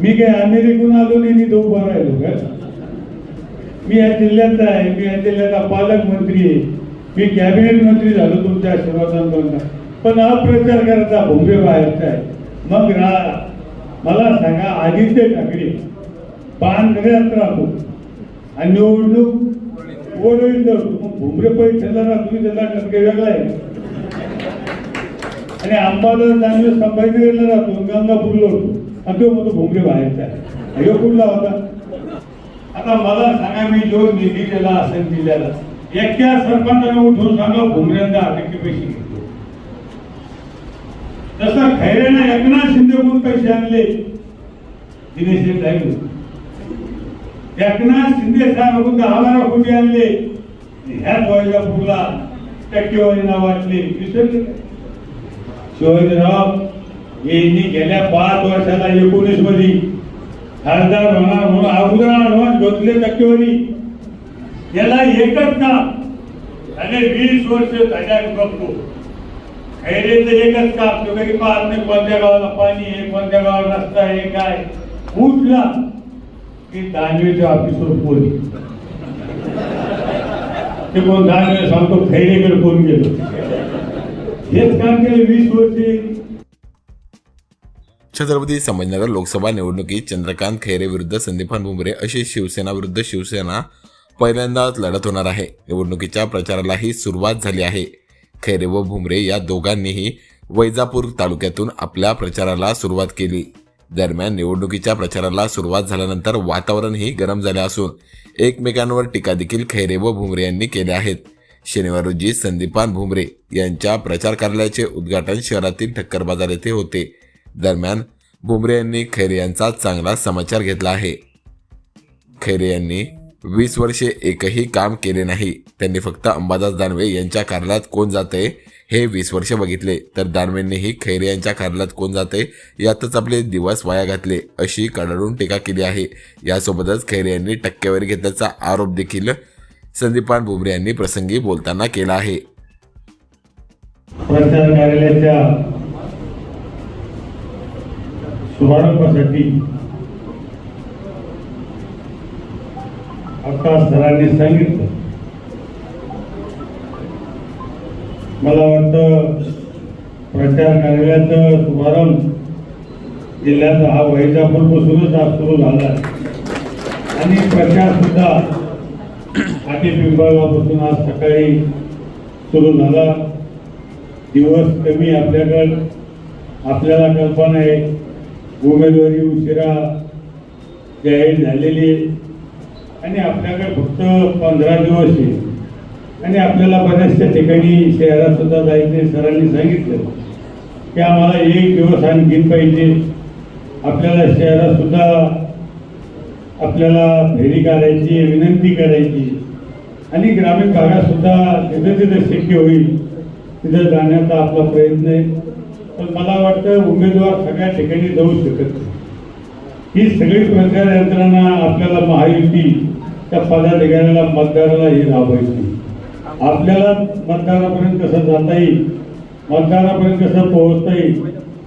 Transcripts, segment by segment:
मी काय अमेरिकून आलो नाही तो उभा राहिलो का मी या जिल्ह्याचा आहे मी या जिल्ह्याचा पालकमंत्री आहे. मी कॅबिनेट मंत्री झालो तुमच्या आशीर्वादांना पण अप्रचार करायचा भोंगे बाहेरचा आहे. मग रा मला सांगा आदित्य ठाकरे बांधण्यात राहतो आणि निवडणूक ओढवीत धरतो मग भुमरे पैठणला राहतो तुम्ही त्याला टक्के वेगळा आहे. आणि अंबादास दानवे संभाजीनगरला राहतो गंगापूरला होतो. आणि तो म्हणतो भुमरे बाहेरचा आहे ह्यो कुठला होता? आता मला सांगा मी जो निधी दिला असेल दिलेला एकट्या सरपंचाने उठून सांगा भुमऱ्यांना अटके पैसे घेतो. जसं खैरेने एकनाथ शिंदेकडून पैसे आणले. दिनेश जाईल एकनाथ शिंदे साहेबांकडून दहा बारा कोटी आणले ह्याच वैजापूरला टक्केवारी नाव वाटले. विसरले. शिवाजीराव यांनी गेल्या पाच वर्षाला एकोणीसमध्ये खासदार होणार म्हणून अगोदर ऍडव्हान्स घेतले टक्केवारी. याला एकच काम झाले वीस वर्ष झाल्या बघतो. खैरेचं एकच काम तो काही पाहत नाही कोणत्या गावाला पाणी आहे कोणत्या गावाला रस्ता आहे काय उठला की दानवेच्या ऑफिसवर पोली ते कोण दानवे सांगतो खैरेकडे कोण गेलो हेच काम केलं वीस वर्षे. छत्रपती संभाजीनगर लोकसभा निवडणुकीत चंद्रकांत खैरे विरुद्ध संदीपान भुमरे अशी शिवसेना विरुद्ध शिवसेना पहिल्यांदाच लढत होणार आहे. निवडणुकीच्या प्रचारालाही सुरुवात झाली आहे. खैरे व भुमरे या दोघांनीही वैजापूर तालुक्यातून आपल्या प्रचाराला सुरुवात केली. दरम्यान निवडणुकीच्या प्रचाराला सुरुवात झाल्यानंतर वातावरणही गरम झाले असून एकमेकांवर टीका देखील खैरे व भुमरे यांनी केल्या आहेत. शनिवार रोजी संदीपान भुमरे यांच्या प्रचार कार्यालयाचे उद्घाटन शहरातील ठक्कर बाजार येथे होते. दरम्यान बुमरे यांनी खैरे यांचा चांगला समाचार घेतला आहे. खैरे यांनी वीस वर्षे एकही काम केले नाही. त्यांनी फक्त अंबादास दानवे यांच्या कार्यालयात कोण जाते हे वीस वर्ष बघितले. तर दानवेंनीही खैरे यांच्या कार्यालयात कोण जाते यातच आपले दिवस वाया घातले अशी कडाडून टीका केली आहे. यासोबतच खैरे यांनी टक्केवारी घेतल्याचा आरोप देखील संदीपान बुमरे यांनी प्रसंगी बोलताना केला आहे. प्रचार कार्यालयाच्या शुभारंभासाठी आता सरांनी सांगितलं. मला वाटतं प्रचार कार्यालयाचा शुभारंभ जिल्ह्याचा हा वैजापूरपासूनच आज सुरू झाला. आणि प्रचार सुद्धा आधी पिंपळगावपासून आज सकाळी सुरू झाला. दिवस कमी आपल्याकडं आपल्याला कल्पना आहे. उमेदवारी उशिरा जाहीर झालेली आहे. आणि आपल्याकडे फक्त पंधरा दिवस आहे. आणि आपल्याला बऱ्याचशा ठिकाणी शहरात सुद्धा जायचे सरांनी सांगितलं. की आम्हाला एक दिवस आणखीन पाहिजे. आपल्याला शहरात सुद्धा आपल्याला फेरी काढायची विनंती करायची. आणि ग्रामीण भागात सुद्धा जिथं जिथं शक्य होईल तिथं जाण्याचा आपला प्रयत्न आहे. पण मला वाटतं उमेदवार सगळ्या ठिकाणी जाऊ शकत नाही. ही सगळी प्रचार यंत्रणा आपल्याला महायुती त्या पदाधिकाऱ्याला मतदाराला ही राबवायची आपल्याला मतदारापर्यंत कसं जाता येईल मतदारापर्यंत कसं पोहोचता येईल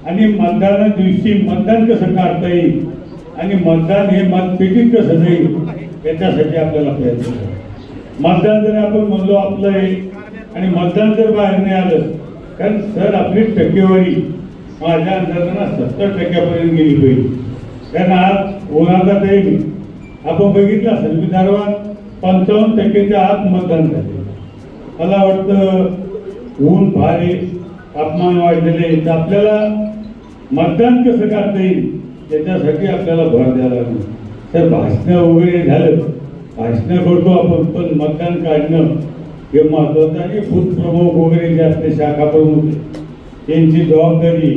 आणि मतदाना दिवशी मतदान कसं काढता येईल आणि मतदान हे मतपेटीत कसं जाईल याच्यासाठी आपल्याला प्रयत्न करावा मतदान जर आपण म्हणलो आपलं आहे आणि मतदान जर बाहेर नाही आलं कारण सर आपली टक्केवारी माझ्या अंदाजानं सत्तर टक्क्यापर्यंत गेली पाहिजे कारण आज उन्हाचा तरी आपण बघितलं असेल विदर्भात पंचावन्न टक्क्याच्या आत मतदान झाले. मला वाटतं ऊन भारी तापमान वाढलेले आहे. तर आपल्याला मतदान कसं करता येईल? त्याच्यासाठी आपल्याला भर द्यायला लागेल. तर भाषणं वगैरे झालं. भाषणं करतो आपण पण मतदान काढणं हे महत्वाचं आणि बूथ प्रमुख वगैरे जे असते शाखा प्रमुख त्यांची जबाबदारी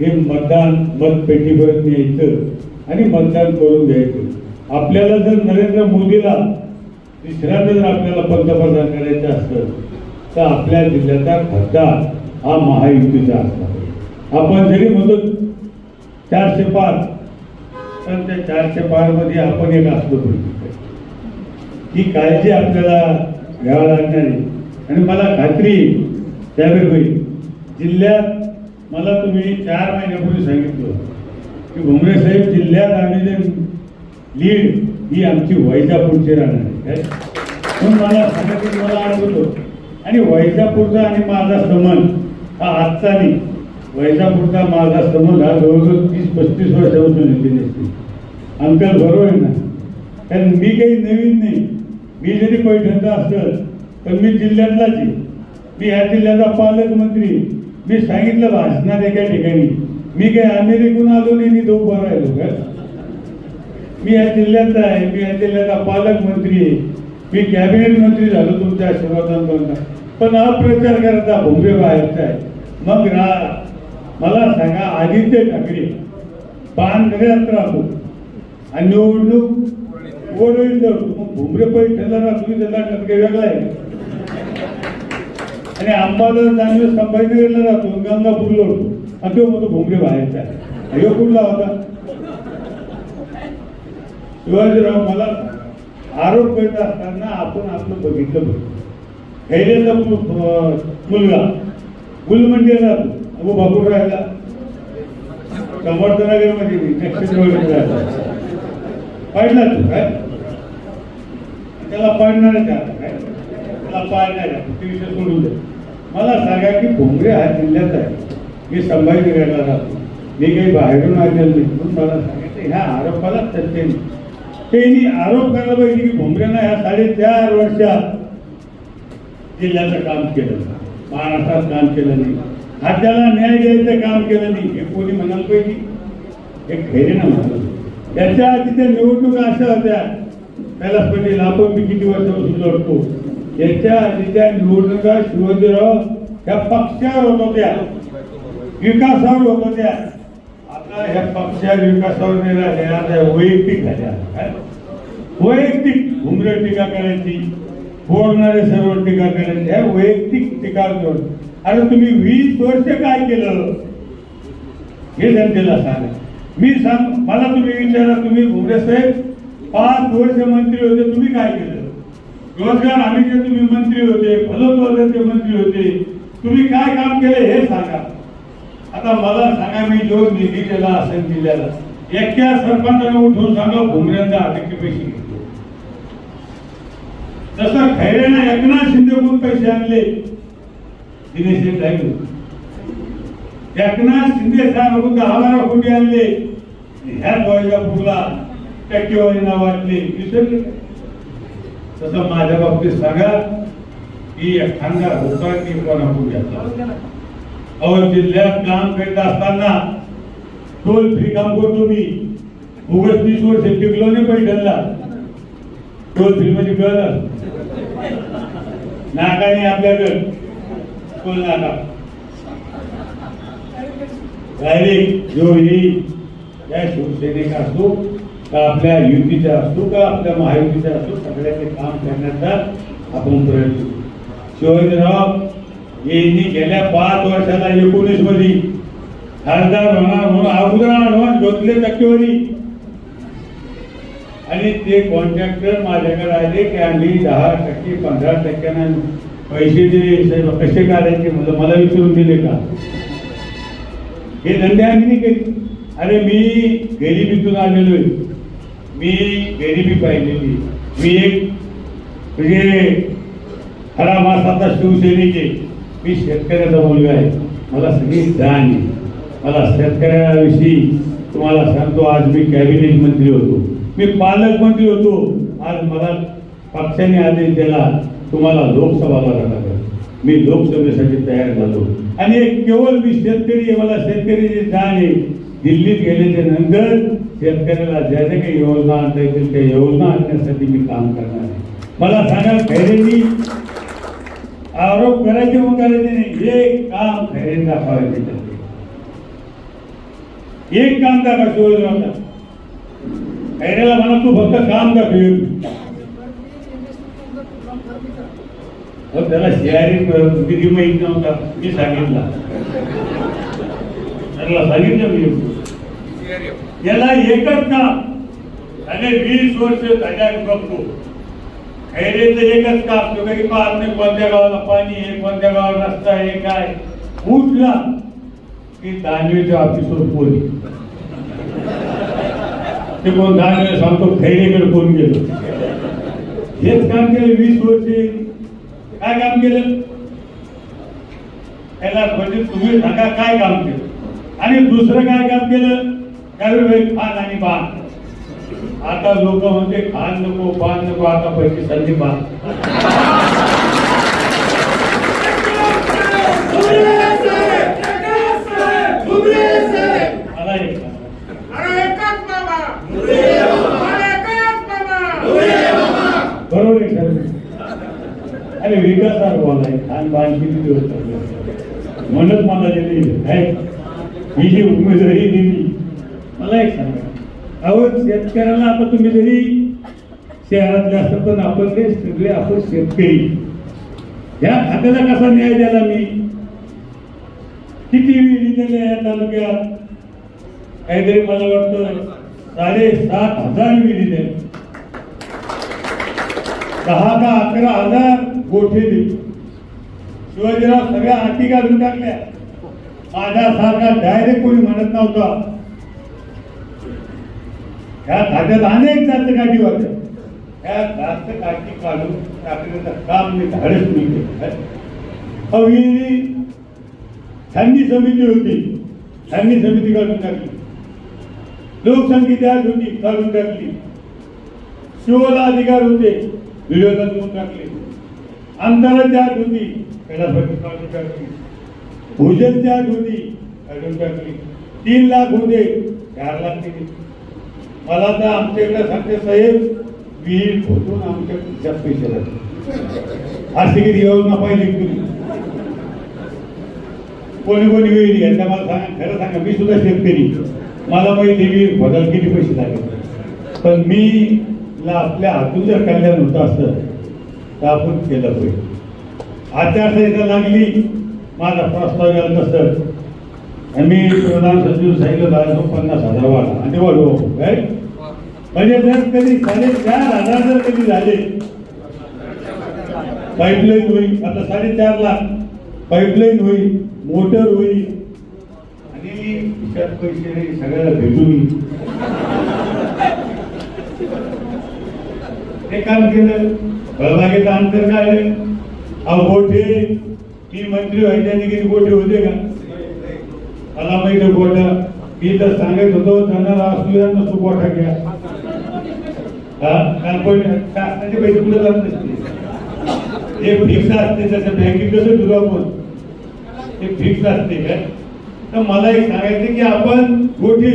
हे मतदान मतपेटीपर्यंत यायचं आणि मतदान करून द्यायचं. आपल्याला जर नरेंद्र मोदीला तिसऱ्यांदा जर आपल्याला पंतप्रधान करायचं असतं तर आपल्या जिल्ह्याचा खासदार हा महायुतीचा असणार आपण जरी म्हणतो चारशे पाच तर त्या चारशे पाचमध्ये आपण एक असलो पाहिजे. ही काळजी आपल्याला घ्यावं लागणार आणि मला खात्री आहे, जाबीर भाई जिल्ह्यात मला तुम्ही चार महिन्यापूर्वी सांगितलं की भुमरे साहेब जिल्ह्यात आम्ही लीड ही आमची वैजापूरची राहणार आहे. काय? म्हणून मला सांगितलं मला आठवतो. आणि वैजापूरचा आणि माझा समन हा आजचा नाही. वैजापूरचा माझा समज हा जवळजवळ तीस पस्तीस वर्षापासून येते नसते अंकल बरोबर आहे ना? कारण मी काही नवीन नाही. मी जरी पैठणचा असेल पण मी जिल्ह्यातलाच आहे. मी ह्या जिल्ह्याचा पालकमंत्री मी सांगितलं भाषणात एका ठिकाणी. मी काही अमेरिकून आलो नाही मी तो उभा राहिलो का मी या जिल्ह्याचा आहे मी या जिल्ह्याचा पालकमंत्री आहे. मी कॅबिनेट मंत्री झालो तुमच्या आशीर्वादांपर्यंत पण अप्रचार करायचा भोंगे बाहेरचा आहे. मग रा मला सांगा आदित्य ठाकरे पानगऱ्यात राहतो आणि निवडणूक ओढून धरतो मग भुमरे राहतो तुम्ही त्याला काही वेगळा आहे. आणि अंबादास चांगलं संभाजीनगरला राहतो गंगापूरला होतो आणि तो म्हणतो भुमरे बाहेरचा आहे. कुठला होता? शिवाजीराव मला आरोप करत असताना आपण आपलं बघितलं बघ खैरेचा मुलगा. गुलमंडी राहतो अबू बापूर राहिला. समर्थनगरमध्ये तू काय? त्याला पाडणार का? त्याला पाडणार आहे. विषय सोडून दे. मला सांगा की भोंगरे हा जिल्ह्यात आहे. मी संभाजीनगरला राहतो. मी काही बाहेरून आलेलो नाही. म्हणून मला सांगायचं ह्या आरोपाला तथ्य नाही. त्यांनी आरोप करायला पाहिजे की भोंगरेनं ह्या साडेचार वर्षात जिल्ह्याचं काम केलं महाराष्ट्रात काम केलं नाही. राज्याला न्याय द्यायचं काम केलं नाही. हे कोणी म्हणाल पाहिजे? हे खैरे ना म्हणाल त्याच्या आधी त्या निवडणुका अशा होत्या. कैलास पाटील आपण मी किती वर्षापासून लढतो? याच्या आधीच्या निवडणुका शिवाजीराव ह्या पक्षावर होत होत्या. विकासावर होत होत्या. आता ह्या पक्षावर विकासावर नाही राहिल्या आता वैयक्तिक झाल्या. काय? वैयक्तिक घुमरे टीका करायची फोडणारे सर्व टीका करायची ह्या वैयक्तिक टीका करून अरे तुम्ही वीस वर्ष काय केलं? हे जनतेला सांगा मी सांग मला तुम्ही विचारा तुम्ही घुमरे साहेब पाच वर्ष मंत्री होते तुम्ही काय केलं? रोजगार हमीचे तुम्ही मंत्री होते फलोत्पादनचे मंत्री होते. तुम्ही काय काम केले हे सांगा. आता मला सांगा मी जो निधी केला असेल जिल्ह्याला एकट्या सरपंचाने उठून सांगा भुमऱ्यांना अटके पैसे घेतले तसं खैरेने एकनाथ शिंदेकडून पैसे आणले दिनेश एकनाथ शिंदे साहेब दहा बारा कोटी आणले ह्या ह्याच फुगला टक्केवारी वाटली. विसरली तसं माझ्या बाबतीत सांगा की एखादा होता की कोण आपण घेतला अहो जिल्ह्यात काम करीत असताना टोल फ्री काम करतो मी. उगस तीस वर्ष टिकलो नाही पैठणला. टोल फ्री म्हणजे कळलं. नाकाने आपल्याकडे टोल नाका. डायरेक्ट जो येईल त्या शिवसेनेचा असतो का आपल्या युतीचा असतो का आपल्या महायुतीचा असतो सगळ्याचे काम करण्याचा आपण प्रयत्न करू. शिवाजीराव यांनी गेल्या पाच वर्षाला एकोणीसमध्ये खासदार होणार म्हणून अगोदर ऍडव्हान्स घेतले टक्केवारी. आणि ते कॉन्ट्रॅक्टर माझ्याकडे आले की आम्ही दहा टक्के पंधरा टक्क्यानं पैसे दिले. कसे काढायचे म्हणजे मला विचारून दिले का? हे धंदे आम्ही नाही केले. अरे मी गरिबीतून आलेलो आहे. मी गरिबी पाहिलेली मी एक म्हणजे खरा मासाचा शिवसेनेचे मी शेतकऱ्याचा मुलगा आहे. मला सगळी जाण आहे. मला शेतकऱ्याविषयी तुम्हाला सांगतो आज मी कॅबिनेट मंत्री होतो. मी पालकमंत्री होतो. आज मला पक्षाने आदेश दिला तुम्हाला लोकसभाला राहणार मी लोकसभेसाठी तयार झालो. आणि एक केवळ मी शेतकरी आहे मला शेतकरीची जाण आहे. दिल्लीत गेल्याच्यानंतर शेतकऱ्याला ज्या ज्या काही योजना आणता येतील त्या योजना आणण्यासाठी मी काम करणार आहे. मला सांगा खैरेंनी आरोप करायचे मग करायचे नाही एक काम खैरेन दाखवायचे त्याचे. एक काम दाखवायचं योजना खैरेला म्हणा तू फक्त काम दाखव अहो, त्याला शेअरी किती माहीत नव्हता मी सांगितला. त्याला सांगितलं मी. याला एकच काम अरे वीस वर्ष झाल्या बघतो खैरेचं एकच काम तो काही पाहत नाही कोणत्या गावाला पाणी आहे कोणत्या गावाला रस्ता आहे काय. उठला की दानवेच्या ऑफिसवर पोली ते कोण दानवे सांगतो खैरेकडे कोण गेलो हेच काम केलं वीस वर्ष काय काम केलं? त्याला म्हणजे तुम्ही सांगा काय काम केलं. आणि दुसरं काय काम केलं? त्यावेळी खान आणि बाण आता लोक म्हणते खान नको बाण नको आता पैसे संधी बाण अरे बरोबर आहे अरे बोलाय खान बाण किती दिवस म्हणत मला दिली ही जी उमेदवारी दिली. मला एक सांगा अहो शेतकऱ्याला आता तुम्ही जरी शहरातले असतात पण आपण ते सगळे आपण शेतकरी. ह्या खात्याला कसा न्याय द्यायला मी? किती विहिरी दिल्या या तालुक्यात? काहीतरी मला वाटतं साडेसात हजार विहिरी दिल्या दहा का अकरा हजार गोठे दिले. शिवाजीराव सगळ्या हाती घालून टाकल्या. माझ्यासारखा डायरेक्ट कोणी म्हणत नव्हता. ह्या खात्यात अनेक जात काठी होत्या. त्या जास्त काठी काढून टाकण्याचं काम मी धाडस मी केलं. छाननी समिती होती. छाननी समिती काढून टाकली. लोकसंख्येची आज होती काढून टाकली. शिवला अधिकार होते विरोधात देऊन टाकले. आमदाराची आठ होती कैलासवासी काढून टाकली. भोजनची आठ होती काढून टाकली. तीन लाख होते चार लाख दिली मला तर आमच्याकडे सांगते साहेब विहीर खोदून आमच्या खिशात पैसे लागले असे किती योजना पाहिजे तुम्ही कोणी. कोणी विहीर यांना मला सांगा खरं सांगा मी सुद्धा शेतकरी. मला माहिती विहीर खोदायला किती पैसे लागले. पण मी ला आपल्या हातून जर कल्याण होत असं तर आपण केलं पाहिजे. आचारसंहिता लागली माझा प्रस्ताव गेला नसतं मी प्रधान सचिव सांगितलं पन्नास हजार वाढ आणि वाढवू काय म्हणजे जर कधी साडेचार हजार जर कधी झाले पाईपलाईन होईल आता साडेचार लाख पाईपलाईन होईल मोटर होईल. आणि खिशात पैसे नाही सगळ्याला भेटून येईल. ते काम केलं फळबागेचं अंतर काय अहो गोठे मी मंत्री व्हायच्या किती गोठे होते का? मला माहिती गोठा मी तर सांगत होतो त्यांना असू नसतो गोठा घ्या. शासनाचे पैसे कुठे जात नसते हे फिक्स असते जसं बँकेत कसं ठेवू आपण? ते फिक्स असते काय? तर मला एक सांगायचं की आपण गोठे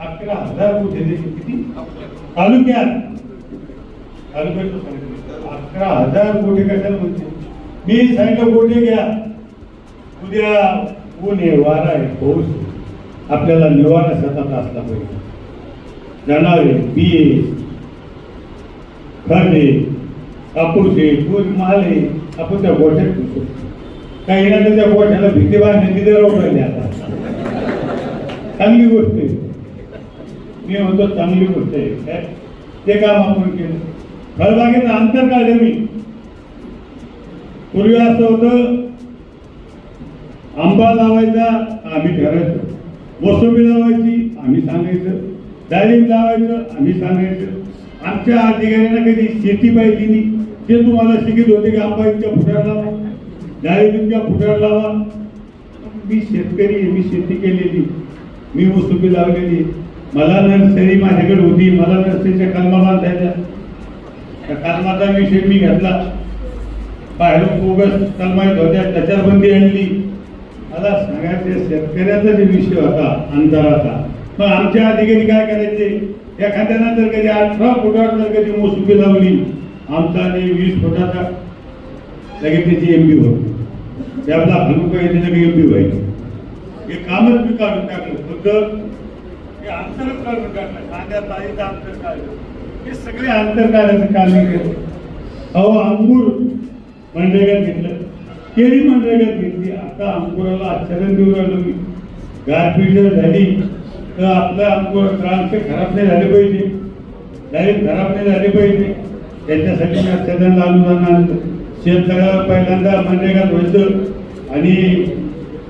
अकरा हजार गोठे किती? तालुक्यात. तालुक्यात अकरा हजार गोठे कशाला म्हणते मी सांगितलं गोठे घ्या. उद्या ऊन आहे वारा आहे पाऊस आपल्याला निवारा सतत असला पाहिजे. जनावरे बिये खत आहे कापूस माले आपण त्या गोठ्यात ठेवतो काही ना त्या गोठ्याला भीती बांधण्याची गरज राहिली आता. चांगली गोष्ट आहे. मी म्हणतो चांगली गोष्ट आहे. काय ते काम आपण केलं. फळबागेचं अंतर काढलं मी. पूर्वी असं होतं आंबा लावायचा आम्ही ठरायचो मोसंबी लावायची आम्ही सांगायचं. डाळिंब लावायचं आम्ही सांगायचं. आमच्या अधिकाऱ्यांना कधी शेती पाहिजे नाही. ते तुम्हाला शिकत होते की आंबा फुटार लावा डाळिंब फुटार लावा. मी शेतकरी मी शेती केलेली. मी मोसंबी लावलेली मला नर्सरी माझ्याकडे होती मला नर्सरीच्या कलमा बांधायच्या त्या कलमाचा विषय मी घेतला. बाहेरून बोगस येत होत्या त्याच्यावर बंदी आणली. मला सांगायचे शेतकऱ्याचा जे विषय होता अंतराचा मग आमच्या अधिकारी काय करायचे? एखाद्यानं जर कधी अठरा फुटात जर कधी मोसंबी लावली आमचा आणि वीस फुटाचा लगेच त्याची एम बी होती. त्याला हलुका येते लगेच एम बी व्हायची. हे कामच मी काढून टाकलं. फक्त हे अंतरच काढून टाकलं. कांद्या ताईचं अंतर काढलं. हे सगळे अंतर काढायचं काम केलं. अहो अंगूर मनरेगात घेतलं. केळी मनरेगात घेतली. आता अंकुराला आच्छादन देऊ राहिलो मी. गारपीट जर झाली. तर आपलं अंकुर द्राक्ष खराब नाही झाले पाहिजे. डायरेक्ट खराब नाही झाले पाहिजे. त्याच्यासाठी मी आच्छादन अनुदान आणलं शेतकऱ्याला पहिल्यांदा मनरेगा व्हायचं आणि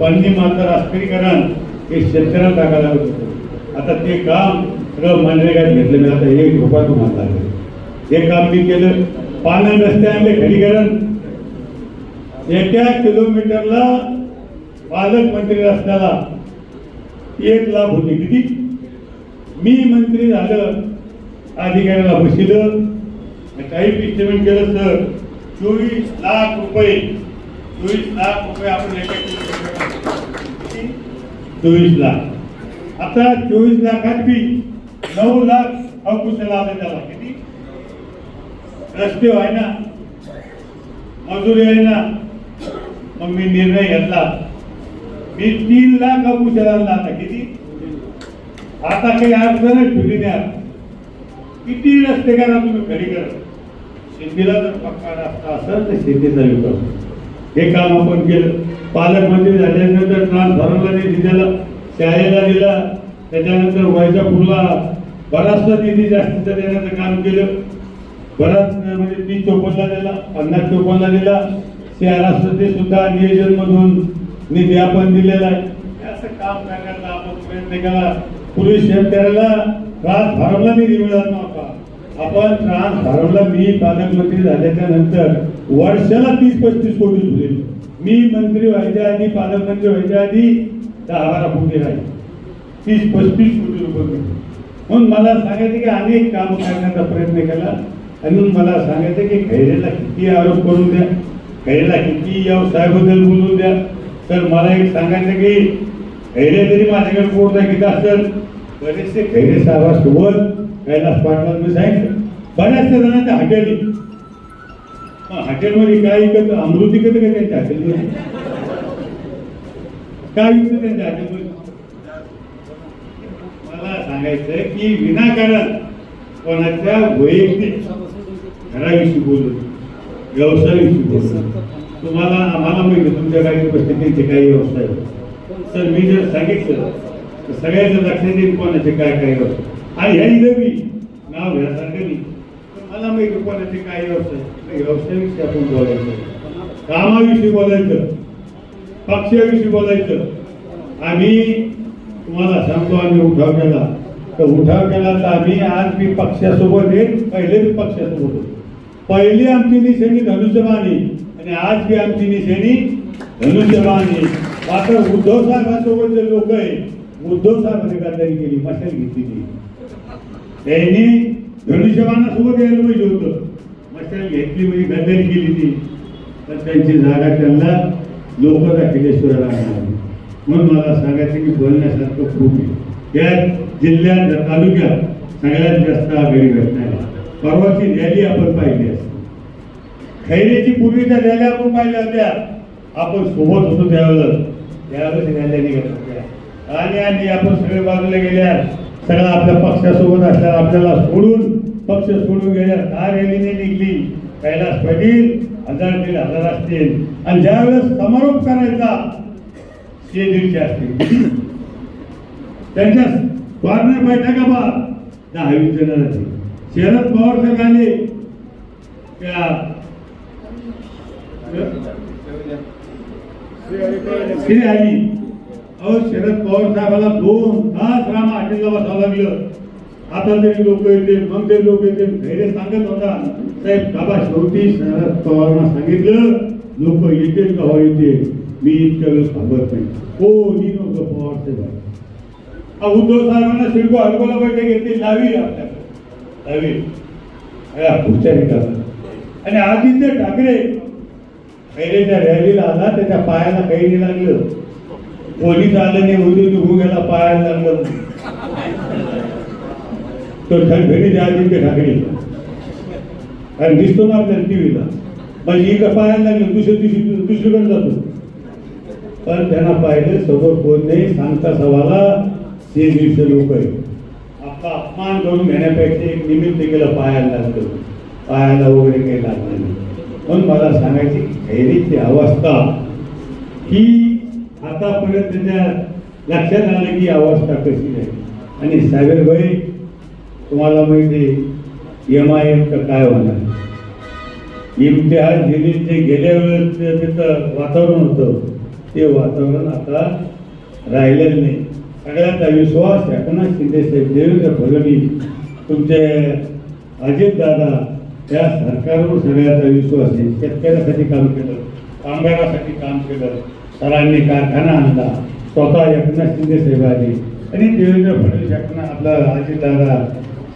पाणी मात्र राष्ट्रीयकरण हे शेतकऱ्याला टाकायला होतं. आता ते काम सगळं मनरेगात घेतलं. मी आता एक रुपया तुम्हाला हे काम मी केलं. पानं रस्ते आणले खडीकरण. एका किलोमीटरला पालकमंत्री रस्त्याला एक लाख होते. किती? मी मंत्री झालं अधिकाऱ्याला बसिलं काही पेमेंट केलं तर चोवीस लाख रुपये. चोवीस लाख रुपये आपण चोवीस लाख. आता चोवीस लाखात बी नऊ लाख अवकुशाला आले त्याला. किती? रस्ते आहे ना मजुरी आहे ना. मग मी निर्णय घेतला. मी तीन लाख अवकुशाला आता किती? आता काही अडचणच ठेवली नाही किती रस्ते करा तुम्ही खरी करा. शेतीला जर पक्का रस्ता असेल तर शेतीचा विकास हे काम आपण केलं. पालकमंत्री झाल्यानंतर ट्रान्सफॉर्मरला निधी दिला शाळेला दिला. त्याच्यानंतर वैजापूरला बराचसा निधी जास्तीचा देण्याचं काम केलं. बराच म्हणजे तीस चोपन्नला दिला पन्नास चोपन्नला दिला. शहरासाठी सुद्धा नियोजनमधून निधी आपण दिलेला आहे. असं काम करण्याचा आपण प्रयत्न केला. पूर्वी शेतकऱ्याला भारवला निधी मिळत नव्हता. आपण ट्रान्सफॉर्मरला मी पालकमंत्री झाल्याच्यानंतर वर्षाला तीस पस्तीस कोटी दिले. मी मंत्री व्हायच्या आधी पालकमंत्री व्हायच्या आधी दहा बारा कोटी राहील. तीस पस्तीस कोटी रुपये म्हणून मला सांगायचं की अनेक काम करण्याचा प्रयत्न केला. आणि मला सांगायचं की खैरेला किती आरोप करून द्या. खैरेला किती व्यवसायाबद्दल बोलून द्या. तर मला एक सांगायचं की खैरे जरी माझ्याकडे पोट घेत असेल बरेचसे खैरे साहेबासोबत कैलास पाटलात मी सांगितलं बऱ्याचशा जणांच्या हॉटेल हॉटेलमध्ये काय इकत अमृत कधी का त्यांच्या हॉटेलमध्ये काय विकत त्यांच्या हॉटेलमध्ये मला सांगायचं की विनाकारण कोणाच्या वैयक्तिक घराविषयी बोलत व्यवसायाविषयी बोलत तुम्हाला आम्हाला माहिती आहे तुमच्या काही परिस्थितीचे काही व्यवसाय तर मी जर सांगितलं तर सगळ्यांचं लक्षात येईल कोणाचे काय काय व्यवस्था आणि ह्या इथं मी. नाव घ्यासारखं नाही. मला माहिती कोणाची कोणाचे काय व्यवस्था तर व्यवसायाविषयी आपण बोलायचं. कामाविषयी बोलायचं. पक्षाविषयी बोलायचं. आम्ही तुम्हाला सांगतो आम्ही उठाव केला. तर उठाव केला तर आम्ही आज मी पक्षासोबत आहे पहिले मी पक्षासोबत होतो पहिली आमची निशाणी धनुष्यबाणी आणि आज बी आमची निशाणी धनुष्यबाणी मात्र उद्धव साहेबांसोबत जे लोक आहे. उद्धव साहेबांनी गद्दारी केली मशाल घेतली त्यांनी धनुष्यबाणासोबत यायला पाहिजे होतं. मशाल घेतली म्हणजे गद्दारी केली ती. तर त्यांची जागा त्यांना लोक दाखिलेश्वराला मिळाली म्हणून मला सांगायचं की बोलण्यासारखं खूप आहे. या जिल्ह्यात तालुक्यात सगळ्यात जास्त आघाडी भेटणार परवाची रॅली आपण पाहिली असते. खैरेची पूर्वीच्या रॅल्या आपण पाहिल्या होत्या. आपण सोबत होतो त्यावेळेस त्यावेळेस रॅल्या निघत होत्या. आणि आणि आपण सगळे बाजूला गेल्या. सगळा आपल्या पक्षासोबत असल्या आपल्याला सोडून पक्ष सोडून गेल्या. का रॅलीने निघली? कैलास पाटील हजार दीड हजार असतील. आणि ज्यावेळेस समारोप करायचा ते दीडशे असतील. त्यांच्या कॉर्नर बैठका बा. दहा वीस जणांची शरद पवार साहेब आले त्या श्री आली अहो शरद पवार साहेबाला दोन तास राम हॉटेलला बसावं लागलं. आता तरी लोक येते मग ते लोक येतील. धैर्य सांगत होता. साहेब बाबा शेवटी शरद पवारांना सांगितलं लोक येतील का हो येते मी इतक्या वेळेस थांबत नाही. कोणी नव्हतं पवार साहेब उद्धव साहेबांना शिडको हलकोला बैठक घेतली लावी आपल्याकडे लावी. पुढच्या ठिकाणी. आणि आदित्य ठाकरे पहिले त्या रॅलीला आला त्याच्या पायाला काही नाही लागलं. पोलीस आलं नाही उद्योग निघून पायाला लागलं. तो द्या आदित्य ठाकरे. कारण दिसतो ना आपल्याला टीव्हीला. म्हणजे एक पायाला लागलं दुसऱ्या दिवशी दुसरीकडे जातो. पण त्यांना पाहिलं समोर कोण नाही सांगता सवाला ते दिवशी लोक आहे आपला अपमान करून घेण्यापेक्षा एक निमित्त केलं पायाला लागलं. पायाला वगैरे काही लागलं नाही. पण मला सांगायची खैरीची अवस्था ही आतापर्यंत त्याच्या लक्षात आलं की अवस्था कशी आहे. आणि सागर भाई तुम्हाला माहिती एम आय एमचं काय होणार? इम्तिहान दिली जे गेल्या वेळेस तिथं वातावरण होतं ते वातावरण आता राहिलेलं नाही. सगळ्याचा विश्वास एकनाथ शिंदे साहेब देवेंद्र फडणवीस तुमचे अजितदादा या सरकारवर सगळ्याचा विश्वास आहे. शेतकऱ्यासाठी काम केलं कामगारासाठी काम केलं सरांनी कारखाना आणला स्वतः एकनाथ शिंदे साहेब आले. आणि देवेंद्र फडणवीस यांना आपला अजितदादा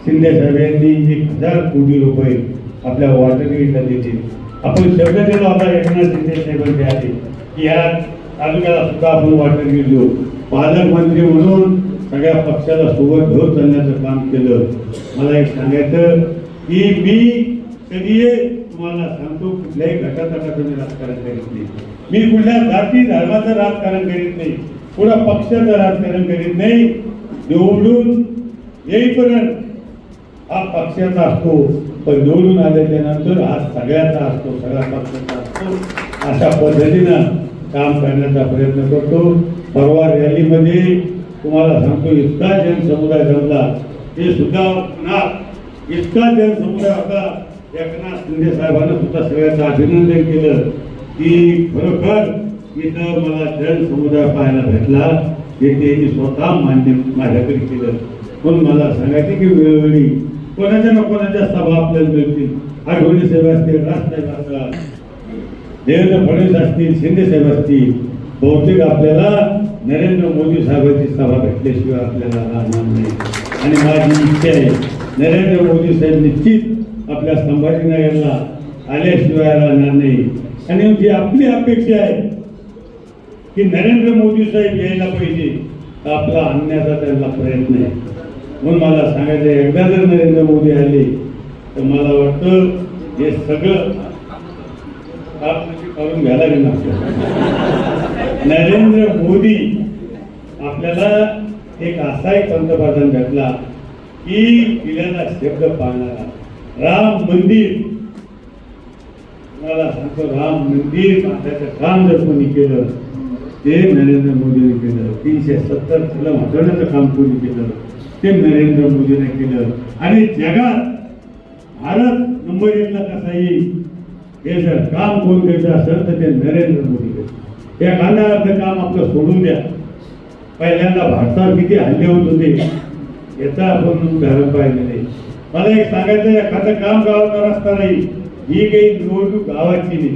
शिंदे साहेब यांनी एक हजार कोटी रुपये आपल्या वॉटर ग्रीडला दिले. आपण शब्द दिला होता एकनाथ शिंदे साहेबांचे आले. की ह्या तालुक्याला सुद्धा आपण वॉटर ग्रीड देऊ पालकमंत्री म्हणून सगळ्या पक्षाला सोबत घेऊन चालण्याचं काम केलं. मला एक सांगायचं की मी कधी तुम्हाला सांगतो कुठल्याही गटातटाचं मी राजकारण करीत नाही. मी कुठल्या जाती धर्माचं राजकारण करीत नाही. कुठल्या पक्षाचं राजकारण करीत नाही. निवडून येईपर्यंत हा पक्षाचा असतो. पण निवडून आल्याच्यानंतर हा सगळ्याचा असतो सगळ्या पक्षाचा असतो. अशा पद्धतीनं काम करण्याचा प्रयत्न करतो. परवा रॅलीमध्ये तुम्हाला सांगतो इतका जनसमुदाय जमला. ते सुद्धा पुन्हा इतका जनसमुदाय होता. एकनाथ शिंदे साहेबांना सुद्धा सगळ्यांचं अभिनंदन केलं की खरोखर इथं मला जनसमुदाय पाहायला भेटला हे त्यांनी स्वतः मान्य माझ्याकडे केलं. पण मला सांगायचे की वेळोवेळी कोणाच्या ना कोणाच्या सभा आपल्याला मिळतील. आठवणी साहेब असतील राजसाहेब असतात देवेंद्र फडणवीस असतील शिंदे साहेब असतील बहुतेक आपल्याला नरेंद्र मोदी साहेबांची सभा भेटल्याशिवाय आपल्याला राहणार नाही. आणि माझी इच्छा आहे नरेंद्र मोदी साहेब निश्चित आपल्या संभाजीनगरला आल्याशिवाय राहणार नाही. आणि जी आपली अपेक्षा आहे की नरेंद्र मोदी साहेब यायला पाहिजे आपला आणण्याचा त्यांना प्रयत्न आहे. म्हणून मला सांगायचं एकदा जर नरेंद्र मोदी आले तर मला वाटतं हे सगळं करून घ्यायला लागेल नरेंद्र मोदी आपल्याला एक असा एक पंतप्रधान भेटला की दिलेला शब्द पाळणारा. राम मंदिर. मला सांगतो राम मंदिर बांधायचं काम जर कोणी केलं ते नरेंद्र मोदीने केलं तीनशे सत्तर कलम हटवण्याचं काम कोणी केलं ते नरेंद्र मोदीने केलं. आणि जगात भारत नंबर एकला कसा येईल? हे जर काम कोण करायचं असेल तर ते नरेंद्र मोदी करतील. या कांदाचं काम आपलं सोडून द्या. पहिल्यांदा भारतावर किती हल्ले होत होते याचा आपण उदाहरण पाहिलेलं आहे. मला एक सांगायचं एखादं काम गावाचा रस्ता नाही ही काही निवडणूक गावाची नाही.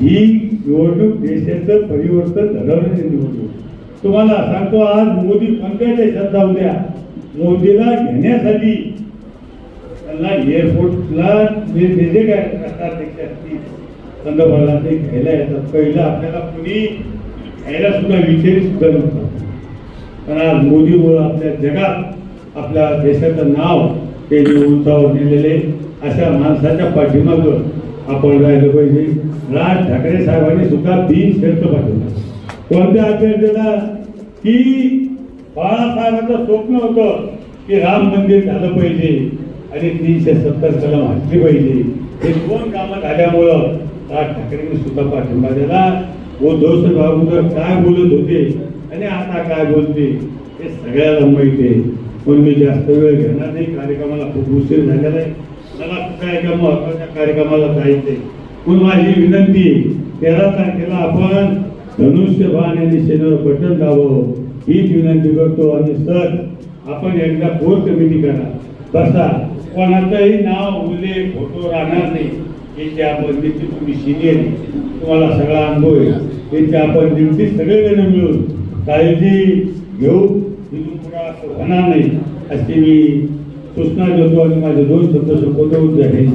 ही निवडणूक देशाचं परिवर्तन घडवण्याची निवडणूक तुम्हाला सांगतो आज मोदी कोणत्या देशात जाऊ द्या मोदीला घेण्यासाठी त्यांना एअरपोर्टला जे जे काय राष्ट्राध्यक्ष असतील पंतप्रधान ते घ्यायला येतात. पहिलं आपल्याला कुणी घ्यायला सुद्धा विचारी सुद्धा नव्हतं. पण आज मोदीमुळं आपल्या जगात आपल्या देशाचं नाव ते जे उंचावर नेलेले अशा माणसाच्या पाठीमागं आपण राहिलं पाहिजे. राज ठाकरे साहेबांनी सुद्धा तीन शर्त पाठवलं. कोणत्या अभ्यर्थीला की बाळासाहेबांचं स्वप्न होतं की राम मंदिर झालं पाहिजे आणि तीनशे सत्तर कलम हटली पाहिजे. हे दोन कामं झाल्यामुळं राज ठाकरेंनी सुद्धा पाठिंबा दिला. उद्धव साहेब काय बोलत होते आणि आता काय बोलते हे सगळ्याला माहिती आहे. पण मी जास्त वेळ घेणार नाही. कार्यक्रमाला खूप उशीर झालेला आहे. मला कार्यक्रम महत्त्वाच्या कार्यक्रमाला जायचंय. पण माझी विनंती तेरा तारखेला आपण धनुष्यबाण आणि शेनवर बटन दाबावं हीच विनंती करतो आणि सर आपण एकदा कोर कमिटी करा बसा कोणाचंही नाव उल्लेख फोटो राहणार नाही. याची आपण नीती तुम्ही सिनियर तुम्हाला सगळा अनुभव आहे. याची आपण ड्युटी सगळेजण मिळून काळजी घेऊ. इथून पुढे असं होणार नाही अशी मी सूचना देतो आणि माझे दोन शब्द संबोधून जाहीर